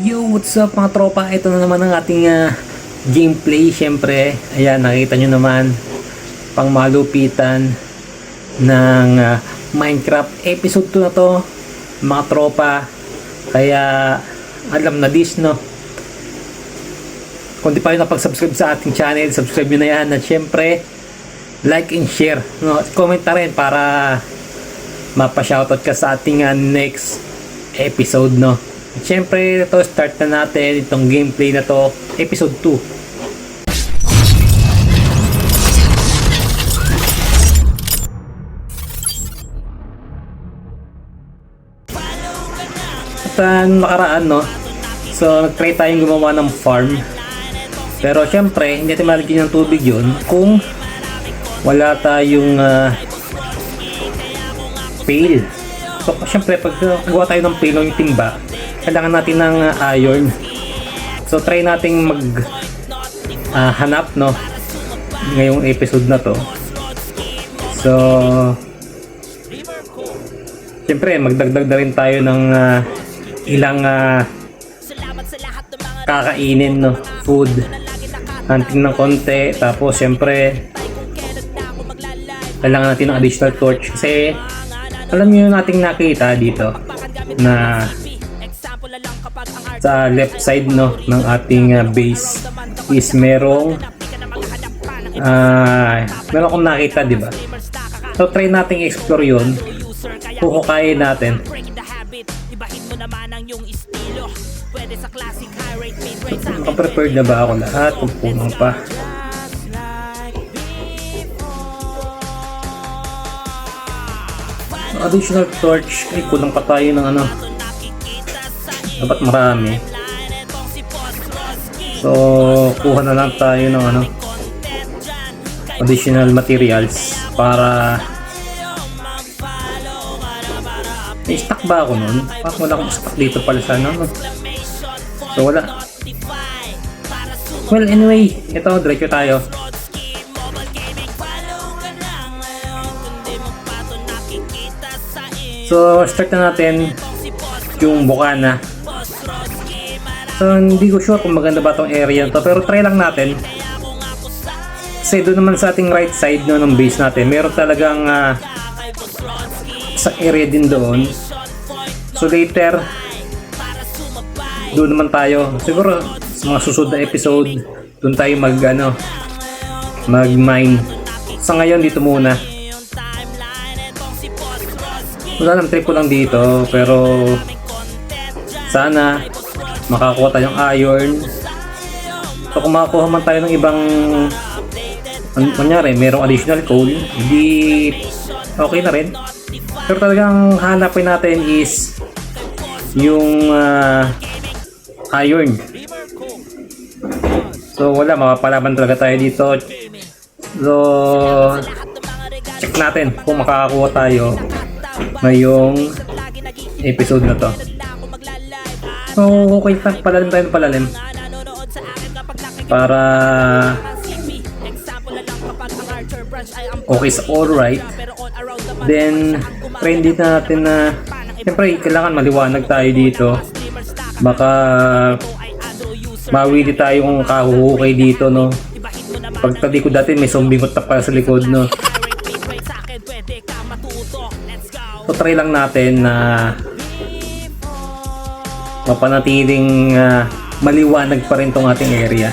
Yo, what's up mga tropa? Ito na naman ang ating ah, gameplay. Siyempre, ayan, nakita nyo naman pang malupitan ng ah, Minecraft episode 2 na to mga tropa. Kaya, alam na this, no? Kung di pa rin nakapag-subscribe sa ating channel, subscribe nyo na yan. At syempre, like and share. No? At comment na rin para mapa-shoutout ka sa ating ah, next episode, no? At syempre, ito, start na natin itong gameplay na to, episode 2. At uh, nung nakaraan, no? So, nag-try tayong gumawa ng farm. Pero syempre, hindi natin malagyan ng tubig yun kung wala tayong ah, pail. So, syempre, pag uh, gawa tayo ng pail o yung timba, kailangan natin ng ah, iron. So, try nating mag ah, hanap, no? Ngayong episode na to. So, syempre, magdagdag na rin tayo ng ah, ilang ah, kakainin, no? Food. Hunting ng konti. Tapos, syempre, kailangan natin ng additional torch. Kasi, alam niyo nating nakita dito na sa left side no ng ating uh, base is merong ah meron akong nakita di ba? So try nating explore yun. Kukukain natin. Nakaprepared na ba ako lahat? Kung puno pa. Additional torch. Ay kulang pa tayo ng ano dapat marami so kuha na lang tayo ng ano additional materials para may stock ba ako nun? Parang wala akong stock dito pala sa ano no? so wala well anyway ito diretso tayo So, start na natin yung bukana. So, hindi ko sure kung maganda ba tong area to, pero try lang natin. Kasi doon naman sa ating right side no, ng base natin, meron talagang ah, sa area din doon. So, later, doon naman tayo. Siguro, sa mga susunod na episode, doon tayo mag, ano, mag-mine. Sa ngayon, dito muna wala nang trip ko lang dito pero sana makakuha tayong iron. So kung makakuha man tayo ng ibang an- kunyari merong additional coal hindi okay na rin. Pero talagang hanapin natin is yung ah, iron. So wala mapapalaban talaga tayo dito. So check natin kung makakakuha tayo ngayong episode na to. So, okay pa. Palalim tayo ng palalim. Para okay sa alright. Then, try din natin na Siyempre, kailangan maliwanag tayo dito. Baka mawili tayo kung kahuhukay dito, no? Pag talikod natin, may zombie pa sa likod, no? So try lang natin na mapanatiling ah, maliwanag pa rin tong ating area.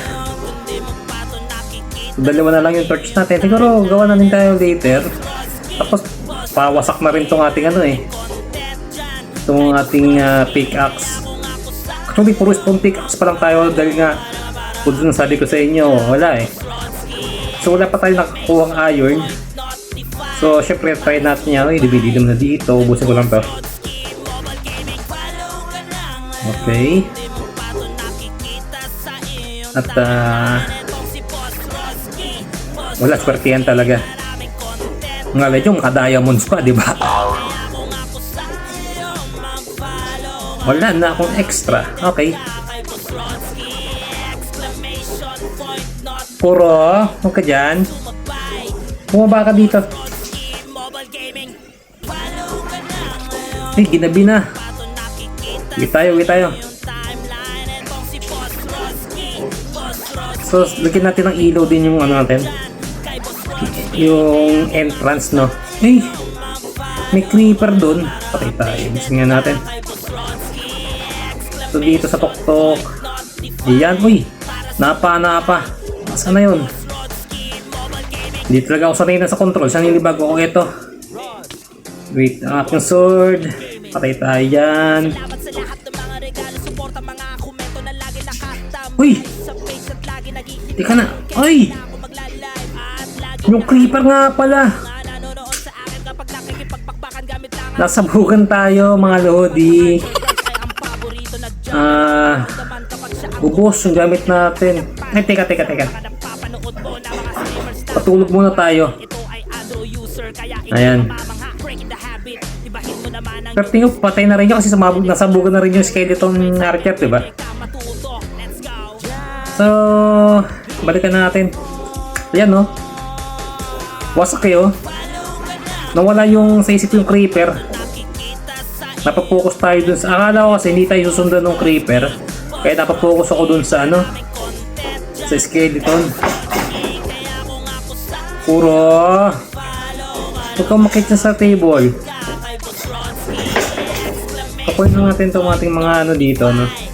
So, dalawa na lang yung torch natin. Siguro gawa na rin tayo later. Tapos pawasak na rin tong ating ano eh. Itong ating ah, pickaxe. Actually puro stone pickaxe pa lang tayo dahil nga kung dun sabi ko sa inyo, wala eh. So wala pa tayo nakakuha iron. So, syempre, try natin yan. Ay, divididim na dito. Ubusin ko lang to. Okay. At, ah... wala, swerte yan talaga. Nga lang yung ka-diamonds pa, di ba? Wala na akong extra. Okay. Puro, huwag ka dyan. Bumaba ka dito. Ay, ginabi na. Uwi tayo. So, lagyan natin ng ilaw din yung ano natin. Yung entrance, no? Ay! May creeper dun. Patay tayo. Gusto nga natin. So, dito sa tuktok. Ayan, uy! Napa, napa. Saan na yun? Hindi talaga ako sanay na sa control. Saan nilibag ko ito? Wait, ang aking sword. Patay tayo yan. Uy! Teka na. Ay! Yung creeper nga pala. Nasabugan tayo mga lodi. Ah, ang ubos yung gamit natin. Ay, teka, teka, teka. Patulog muna tayo. Ayan. Pero tingin ko, patay na rin yun kasi nasabugan na rin yung skeleton archer, di ba? So, balikan na natin. Ayan, no? Wasak kayo. Nawala yung sa isip yung creeper. Napapokus tayo dun sa... Akala ko kasi hindi tayo susundan ng creeper. Kaya napapokus ako dun sa ano? Sa skeleton. Puro... Huwag kang makita sa table. Kapoy na natin itong ating mga ano dito, no?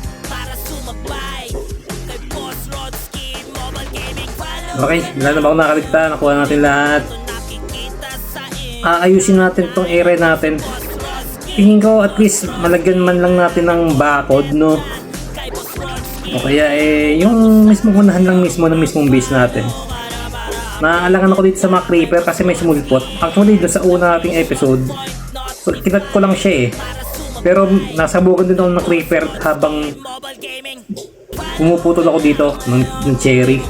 Okay, wala na ba akong nakaligta? Nakuha natin lahat. Aayusin natin tong area natin. Tingin ko at least malagyan man lang natin ng bakod, no? O kaya eh, yung mismong unahan lang mismo ng mismong base natin. Naaalangan ako dito sa mga creeper kasi may smulpot. Actually, doon sa una nating episode, so, kinat ko lang siya eh. Pero nasabugan din ako ng creeper habang pumuputol ako dito ng, ng cherry.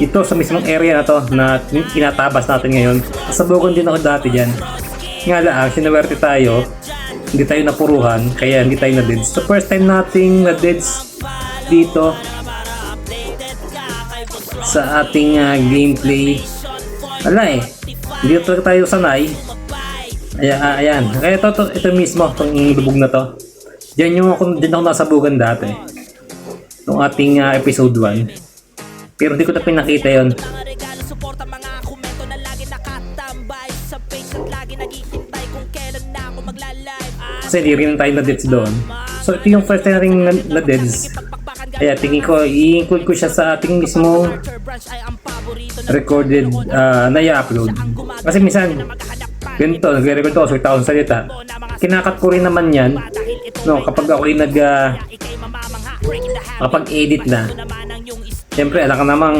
Ito sa mismong area na to na tinatabas natin ngayon. Nasabugan din ako dati dyan. Nga lang, sinawerte tayo. Hindi tayo napuruhan, kaya hindi tayo na-deads. So first time nating na-deads dito sa ating ah, gameplay. Wala eh. Hindi talaga tayo sanay. Ayan, ah, ayan. Kaya ito, ito, ito mismo, itong lubog na to. Diyan yung ako, din ako nasabugan dati. Itong ating ah, episode 1. Pero hindi ko na pinakita yon. sa Kasi hindi rin tayo na-deads doon. So ito yung first time na rin na- na-deads. Kaya tingin ko, i-include ko siya sa ating mismo ay recorded ah, na i-upload. Kasi minsan, ganito, nagre-record ako, so itawang salita. Kinakat ko rin naman yan. No, kapag ako rin nag, habit kapag edit na. Siyempre, alam ka namang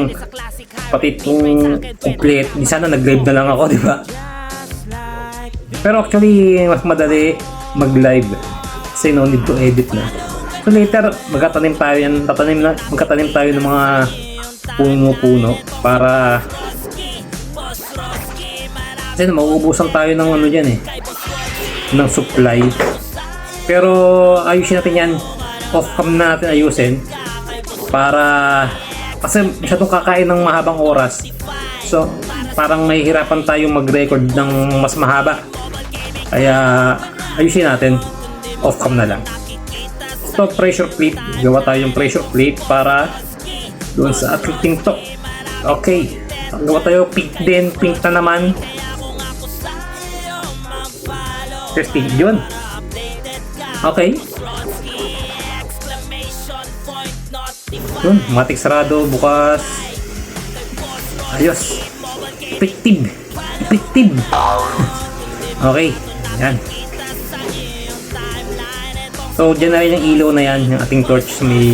pati itong complete, di sana nag-live na lang ako, di ba? Pero actually, mas madali mag-live. Kasi no need to edit na. So later, magtatanim tayo yan, tatanim na, magtatanim tayo ng mga puno-puno para kasi mauubusan tayo ng ano dyan eh ng supply pero ayusin natin yan off cam na natin ayusin para kasi masyadong kakain ng mahabang oras. So parang may hirapan tayong mag-record ng mas mahaba. Kaya ayusin natin. Off cam na lang. So pressure plate. Gawa tayong pressure plate para doon sa ating TikTok okay. Gawa tayo pink din. Pink na naman. Testing yun. Okay yun matik sarado bukas. Ayos. Effective effective okay yan. So, dyan na rin yung ilaw na yan, yung ating torch sa may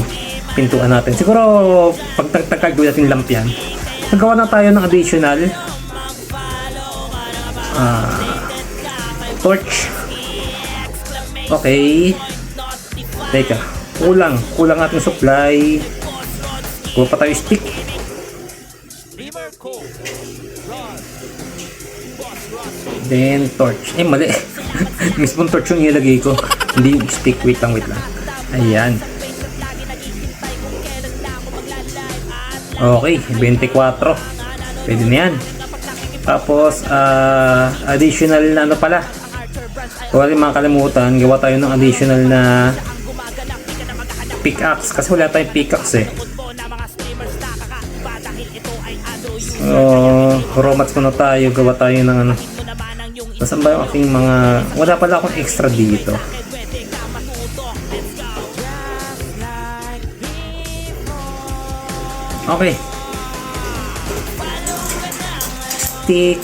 pintuan natin. Siguro, pag tagtagkag natin lamp yan, nagawa na tayo ng additional ah, torch. Okay. Teka, kulang. Kulang ating supply. Kuha pa tayo stick. Then, torch. Eh, mali. Mismong torch yung ilagay ko. Hindi yung stick. Wait lang, wait lang. Ayan. Okay, 24. Pwede na yan. Tapos, ah, additional na ano pala. Huwag rin mga kalimutan, gawa tayo ng additional na pickaxe kasi wala tayong pickaxe eh. So, romance muna tayo, gawa tayo ng ano. Nasaan ba yung aking mga... Wala pala akong extra dito. Okay. Stick.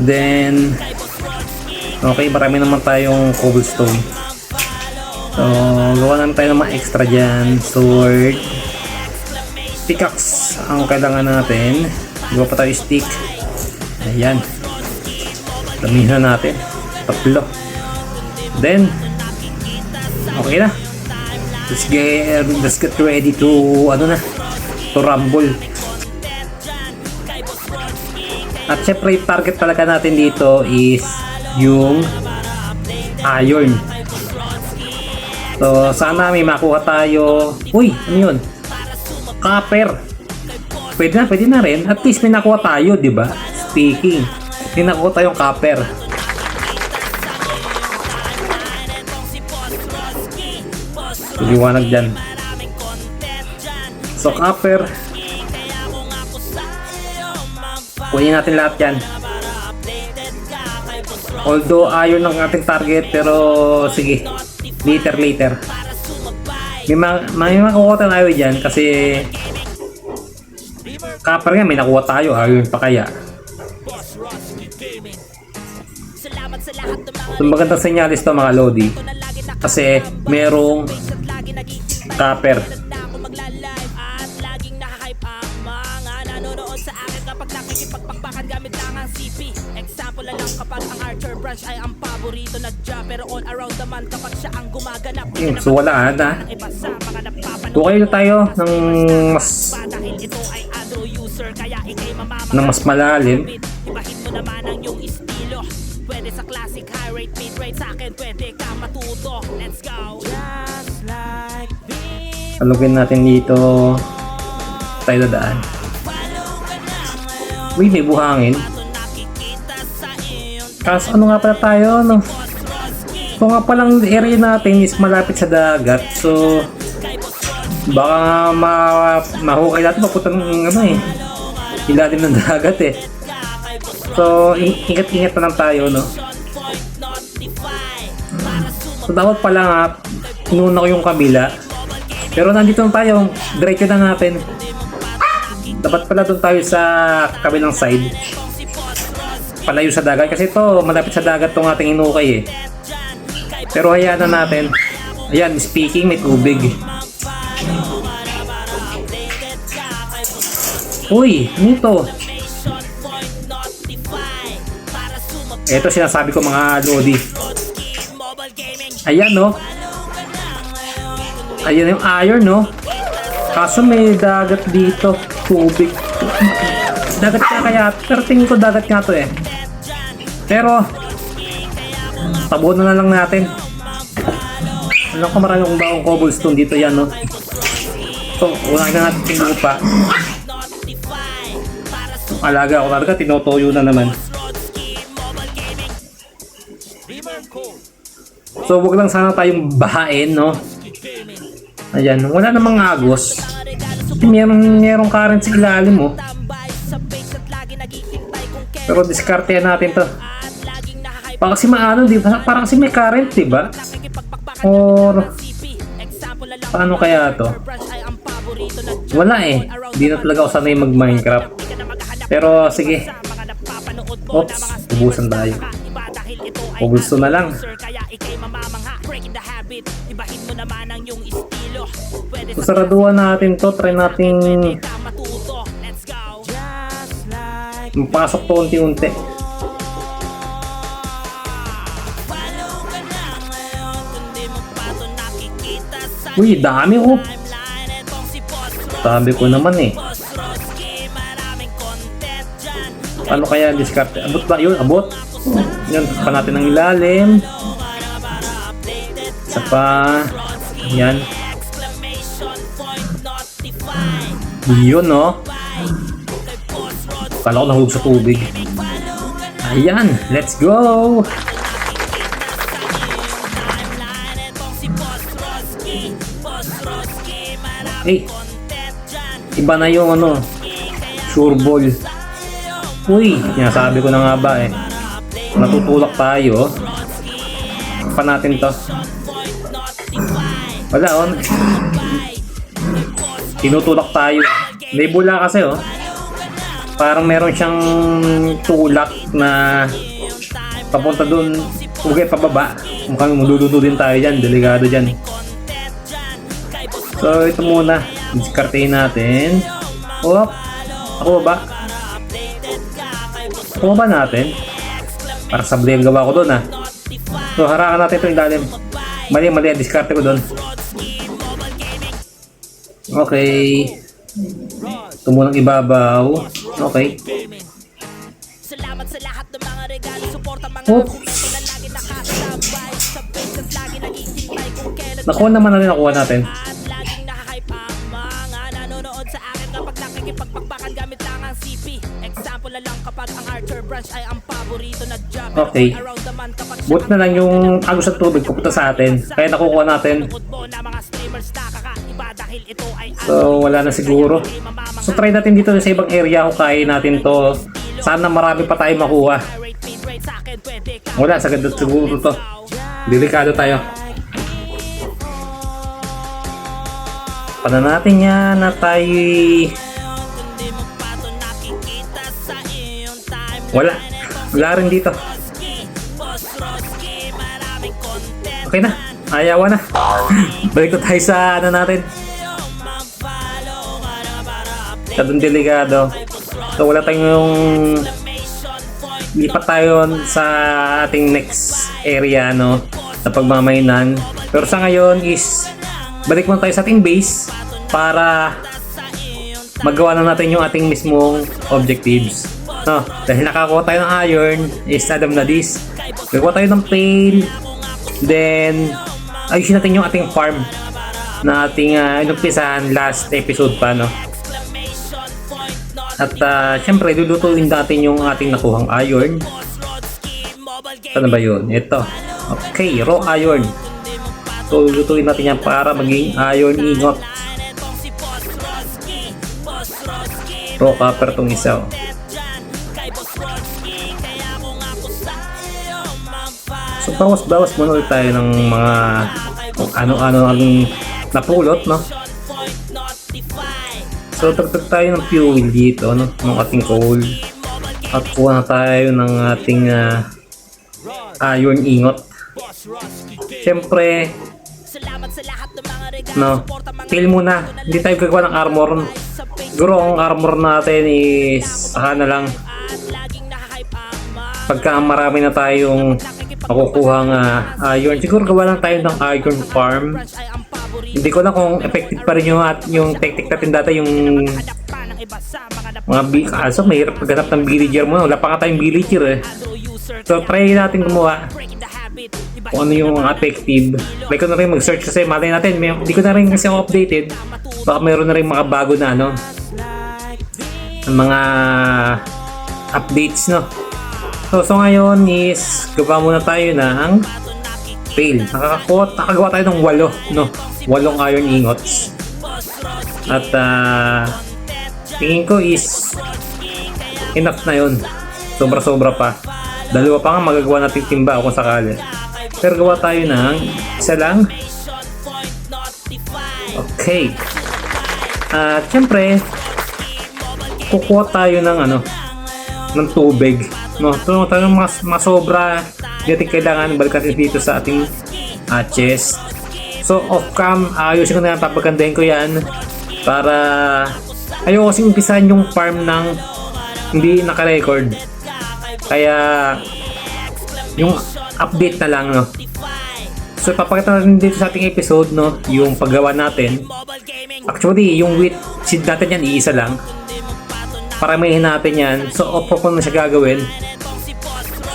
Then, okay, marami naman tayong cobblestone. So, gawa naman tayo ng mga extra dyan. Sword. Pickaxe ang kailangan natin. Gawa pa tayo stick. Ayan. Damihan na natin. Tatlo. Then, okay na. Let's get, let's get ready to, ano na, to rumble. At syempre, target talaga natin dito is yung iron. So, sana may makuha tayo. Uy, ano yun? Copper. Pwede na, pwede na rin. At least may nakuha tayo, di ba? Speaking. May nakuha tayong copper. Liwanag dyan. So, copper. Kunin natin lahat yan. Although iron ang ating target, pero sige. Later, later. May, ma may makukuha tayo dyan kasi copper nga, may nakuha tayo. Iron pa kaya. Ng mga So, magandang senyalis to mga Lodi. Kasi merong copper. Yun, ka so wala na. Tukayo na tayo ng mas Pa dahil ito ay Android user kaya ikay mamamang ng mas malalim. Ibahin mo naman ang iyong estilo Pwede sa classic, high rate, mid rate Sa akin pwede ka matuto Let's go Just like Alugin natin dito. Tayo dadaan. Uy, may buhangin. Kaso ano nga pala tayo, no? Ito nga palang area natin is malapit sa dagat. So, baka ma mahukay natin papunta ng ano eh. Ilalim ng dagat eh. So, in- ingat-ingat na lang tayo, no? So, dapat pala nga, inuna ko yung kabila. Pero nandito na tayo, diretso na natin. Dapat pala doon tayo sa kabilang side. Palayo sa dagat. Kasi ito, malapit sa dagat tong ating inukay eh. Pero hayaan na natin. Ayan, speaking, may tubig. Uy, ano ito? Ito sinasabi ko mga Lodi. Ayan no. Ayan yung iron no. Kaso may dagat dito. Tubig. Dagat ka kaya. Pero tingin ko dagat nga to eh. Pero, tabunan na lang natin. Alam ko marami akong bagong cobblestone dito yan no. So, unahin na natin yung lupa. Alaga ako talaga, tinotoyo na naman. So, wag lang sana tayong bahain, no? Ayan, wala namang agos. Meron, merong current sa ilalim, mo. kailan Pero diskartehan natin to. Parang kasi maano, di ba? Parang kasi may current, di ba? Or, paano kaya to? Wala eh. Di na talaga ako sanay mag-Minecraft. Pero, sige. Oops, ubusan tayo. Ay Cobblestone na lang. So, saraduan natin to. Try natin ka matuto Let's go Just like mapasok to unti-unti. Uy, dami oh. Sabi ko naman eh. Ano kaya discard? Abot ba yun? Abot? Yan, pa natin ng ilalim. Isa pa. Yan. Yun, no? Kala ko nahulog sa tubig. Ayan, let's go! Eh, iba na yung ano, sure ball. Uy, sinasabi ko na nga ba eh. Natutulak tayo. Pa natin to. Wala on. Tinutulak tayo. May bula kasi oh. Parang meron siyang tulak na papunta doon. Ugay pababa. Mukhang madududo din tayo dyan. Delikado dyan. So ito muna. Diskartehin natin. Oh, ako ba? Ako ba natin? Para sa blame gawa ko doon ah. So harakan natin ito yung ilalim. Mali, mali. Diskarte ko doon. Okay. Ito munang ibabaw. Okay. Salamat sa lahat ng mga regalo Suporta mga Oops. na Nakuha naman natin nakuha natin. Okay. Buti na lang yung agos sa tubig pupunta sa atin. Kaya nakukuha natin. So wala na siguro. So try natin dito sa ibang area kung kaya natin to. Sana marami pa tayo makuha. Rate sa Wala, sagad siguro to. Delikado tayo. Pana natin yan na tayo Wala. Wala rin dito. Okay na. Ayawa na. Balik tayo sa ano natin. Sa dun delikado. So wala tayong lipat tayo sa ating next area no na pagmamainan. Pero sa ngayon is balik muna tayo sa ating base para magawa na natin yung ating mismong objectives. No, dahil nakakuha tayo ng iron, is Adam na this. Nagawa tayo ng pail, then ayusin natin yung ating farm na ating uh, inumpisahan last episode pa, no? At uh, syempre, lulutuin natin yung ating nakuhang iron. Na ba yun? Ito. Okay, raw iron. So, lulutuin natin yan para maging iron ingot. Raw copper tong isa. oh. So, bawas-bawas muna ulit tayo ng mga kung ano-ano ang napulot, no? So, tagtag tayo ng fuel dito, no? Ng ating coal. At kuha na tayo ng ating ah, iron ingot. Boss Roski Siyempre, no, kill muna. Hindi tayo gagawa ng armor. Siguro ang armor natin is saka na lang pagka marami na tayong makukuha nga iron. Siguro gawa lang tayo ng iron farm. Hindi ko na kung effective pa rin yung, at, yung technique natin dati yung mga bi kaso mahirap paghanap ng villager mo. Wala pa nga tayong villager eh. So try natin gumawa kung ano yung mga effective. Try ko na rin mag-search kasi malay natin. May, hindi ko na rin kasi updated. Baka meron na rin mga bago na ano. Mga updates no. So, so ngayon is gawa muna tayo ng fail. Nakakakuha, nakagawa tayo ng walo, no? Walong iron ingots. At ah, tingin ko is enough na yun. Sobra-sobra pa. Dalawa pa nga magagawa natin timba kung sakali. Pero gawa tayo ng isa lang. Okay. At syempre, kukuha tayo ng ano, ng tubig. No, ito tayo mas masobra. Natin kailangan balikan dito sa ating ah, chest. So off cam, ayusin ko na yan, papagandahin ko yan para ayoko kasi umpisahan yung farm ng hindi naka-record. Kaya yung update na lang no. So papakita natin dito sa ating episode no, yung paggawa natin. Actually, yung wheat seed natin yan, iisa lang. Para may natin yan. So, off ko na siya gagawin.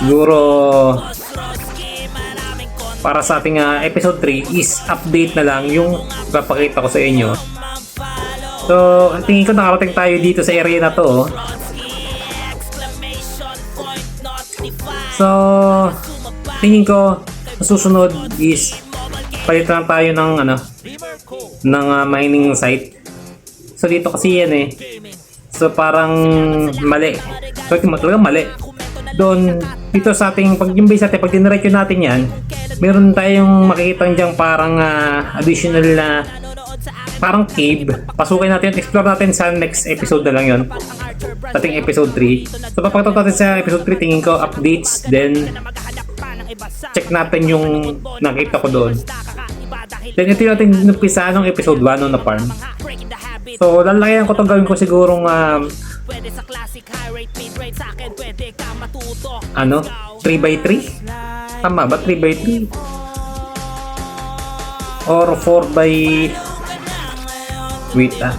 Siguro, para sa ating ah, episode 3 is update na lang yung papakita ko sa inyo. So, tingin ko nakarating tayo dito sa area na to. oh. So, tingin ko, susunod is palitan tayo ng ano, ng ah, mining site So dito kasi yan eh. So parang mali. So talagang mali. Doon, dito sa ating, pag yung base natin, pag diniretso natin yan, meron tayong makikita dyan parang ah, additional na parang cave. Pasukin natin, explore natin sa next episode na lang yon ating episode 3. So papakita natin sa episode 3, tingin ko updates, then check natin yung nakita ko doon. Then ito yung ating numpisa ng episode 1 no, na farm. So lalayan ko itong gawin ko sigurong um, ano, 3x3? Tama ba? 3x3? Or 4x... Wait ah.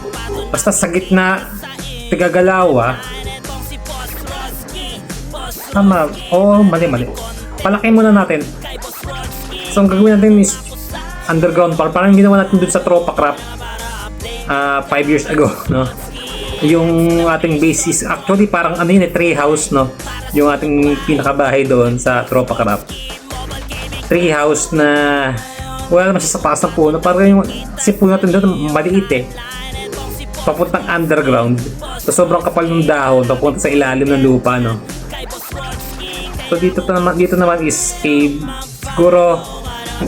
Basta sa gitna, tagagalawa. Tama. Oo, oh, mali, mali. Palaki muna natin. So, ang gagawin natin is underground par. Parang ginawa natin dun sa Tropa Craft 5 years ago, no? Yung ating basis, actually parang ano yun eh, tree house, no? Yung ating pinakabahay doon sa Tropa Craft. Tree house na wala naman siya sa taas ng puno. Parang yung si puno natin doon maliit eh. Papuntang underground. So sobrang kapal ng dahon, papunta sa ilalim ng lupa, no? So dito to dito naman is cave. Siguro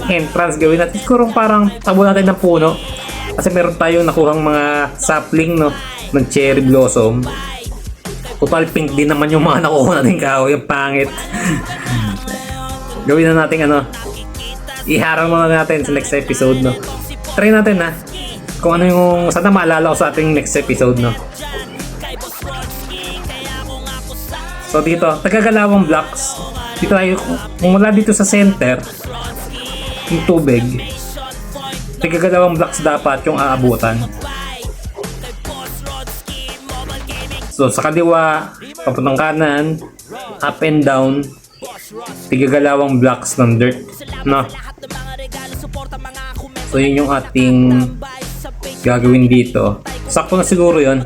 entrance gawin natin siguro parang tabo natin ng puno. Kasi meron tayong nakuhang mga sapling no ng cherry blossom. Total pink din naman yung mga nakuha natin kahoy, yung pangit. gawin na natin ano. Iharang muna natin sa next episode no. Try natin na kung ano yung sana maalala ko sa ating next episode no. So dito, tagagalawang blocks. Dito tayo, mula dito sa center, yung tubig, tagagalawang blocks dapat yung aabutan. So sa kaliwa, papuntang kanan, up and down, tigagalawang blocks ng dirt. No? So yun yung ating gagawin dito. Sakto na siguro yon.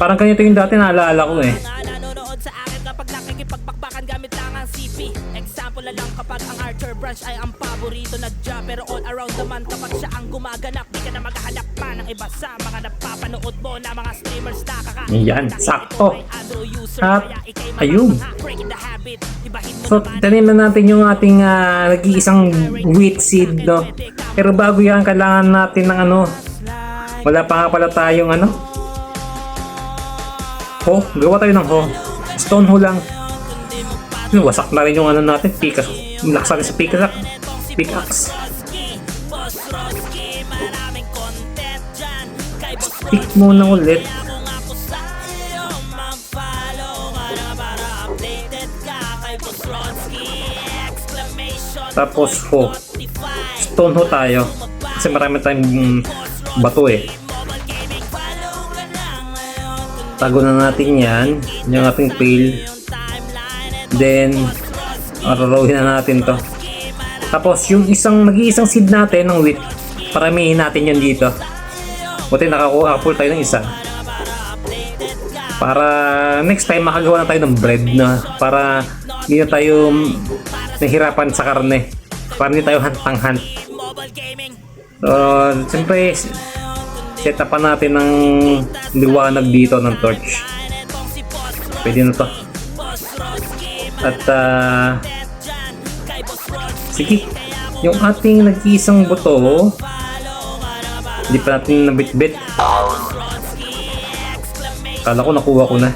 Parang ganito yung dati naalala ko eh. Example lang kapag ang Archer branch ay ang paborito na job Pero all around naman kapag siya ang gumaganap Di ka na maghahanap pa ng iba sa mga napapanood mo na mga streamers na kaka Yan, sakto. At, ayun. So, tanim na natin yung ating ah, nag-iisang wheat seed, no? Pero bago yan, kailangan natin ng ano, wala pa nga pala tayong ano, ho, gawa tayo ng ho. Stone ho lang. Yun, Wasak na rin yung ano natin. Lakas natin sa pickaxe. Pickaxe. Pick muna ulit. Tapos ho. Stone ho tayo. Kasi marami tayong bato eh. Tago na natin yan. Yung ating pail. Then, arorowin na natin to. Tapos, yung isang, nag-iisang seed natin ng wheat, paramihin natin yan dito. Buti nakakuha full tayo ng isa. Para next time makagawa na tayo ng bread na para hindi na tayo nahirapan sa karne. Para hindi tayo gaming So, siyempre, set up natin ng liwanag dito ng torch. Pwede na to. At, ah, sige, yung ating nag-iisang buto, hindi pa natin nabitbit. Kala ko nakuha ko na.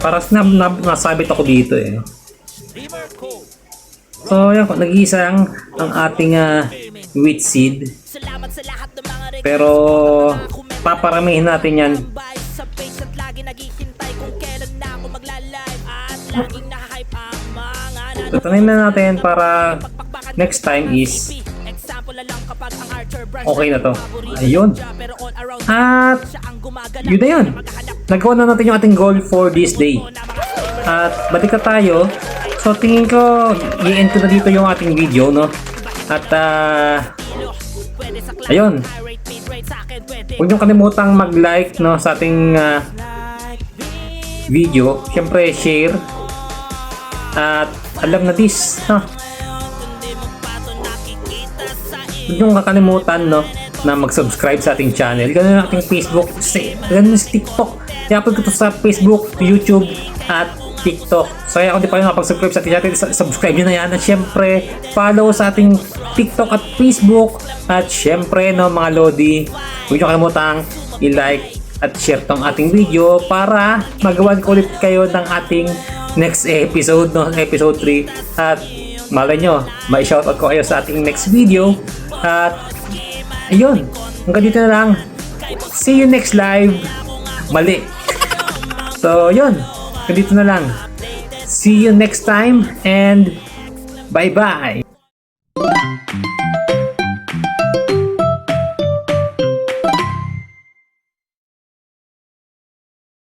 Para na, na, nasabit ako dito eh. So, yan, nag-iisang ang ating ah, wheat seed. Pero, paparamihin natin yan. Tanim na natin para next time is Okay na to. Ayun. At, yun na yun. Nagawa na natin yung ating goal for this day. At balik na tayo. So tingin ko, i-end ko na dito yung ating video, no? At class, ayun. Huwag niyong kalimutang mag-like, no? Sa ating ah, video. Siyempre, share. At alam na this, no? huwag niyong kakalimutan no, na mag-subscribe sa ating channel. Ganun ang ating Facebook, ganun sa TikTok. I-upload ko to sa Facebook, YouTube, at TikTok. So kaya kung di pa rin nakapag-subscribe sa ating channel, subscribe nyo na yan. At syempre, follow sa ating TikTok at Facebook. At syempre, no, mga Lodi, huwag nyo kalimutang i-like at share tong ating video para magawan ko ulit kayo ng ating next episode, no? Episode 3. At malay nyo, may shoutout ko kayo sa ating next video. At ayun, hanggang dito na lang. See you next live. Mali. So, yun. Hanggang dito na lang. See you next time and bye-bye.